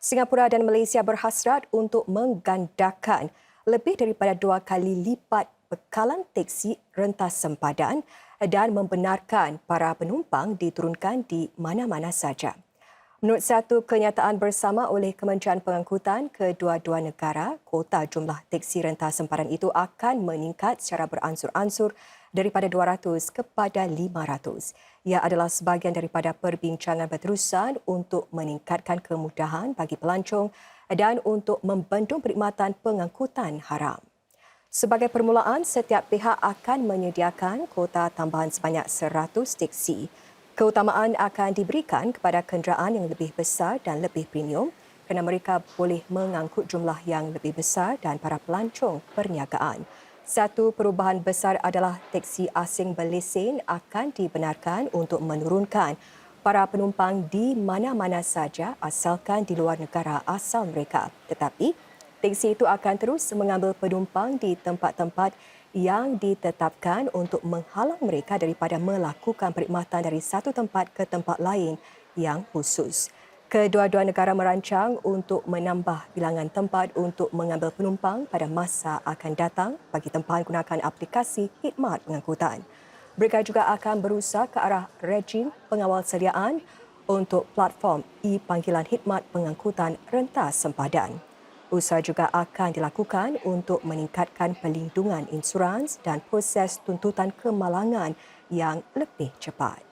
Singapura dan Malaysia berhasrat untuk menggandakan lebih daripada dua kali lipat bekalan teksi rentas sempadan dan membenarkan para penumpang diturunkan di mana-mana saja. Menurut satu kenyataan bersama oleh Kementerian Pengangkutan kedua-dua negara, kota jumlah teksi rentas sempadan itu akan meningkat secara beransur-ansur daripada 200 kepada 500. Ia adalah sebahagian daripada perbincangan berterusan untuk meningkatkan kemudahan bagi pelancong dan untuk membendung perkhidmatan pengangkutan haram. Sebagai permulaan, setiap pihak akan menyediakan kota tambahan sebanyak 100 teksi Keutamaan akan diberikan kepada kenderaan yang lebih besar dan lebih premium kerana mereka boleh mengangkut jumlah yang lebih besar dan para pelancong perniagaan. Satu perubahan besar adalah teksi asing berlesen akan dibenarkan untuk menurunkan para penumpang di mana-mana saja asalkan di luar negara asal mereka. Tetapi, teksi itu akan terus mengambil penumpang di tempat-tempat yang ditetapkan untuk menghalang mereka daripada melakukan perkhidmatan dari satu tempat ke tempat lain yang khusus. Kedua-dua negara merancang untuk menambah bilangan tempat untuk mengambil penumpang pada masa akan datang bagi tempahan gunakan aplikasi khidmat pengangkutan. Mereka juga akan berusaha ke arah rejim pengawal sediaan untuk platform e-panggilan khidmat pengangkutan rentas sempadan. Usaha juga akan dilakukan untuk meningkatkan pelindungan insurans dan proses tuntutan kemalangan yang lebih cepat.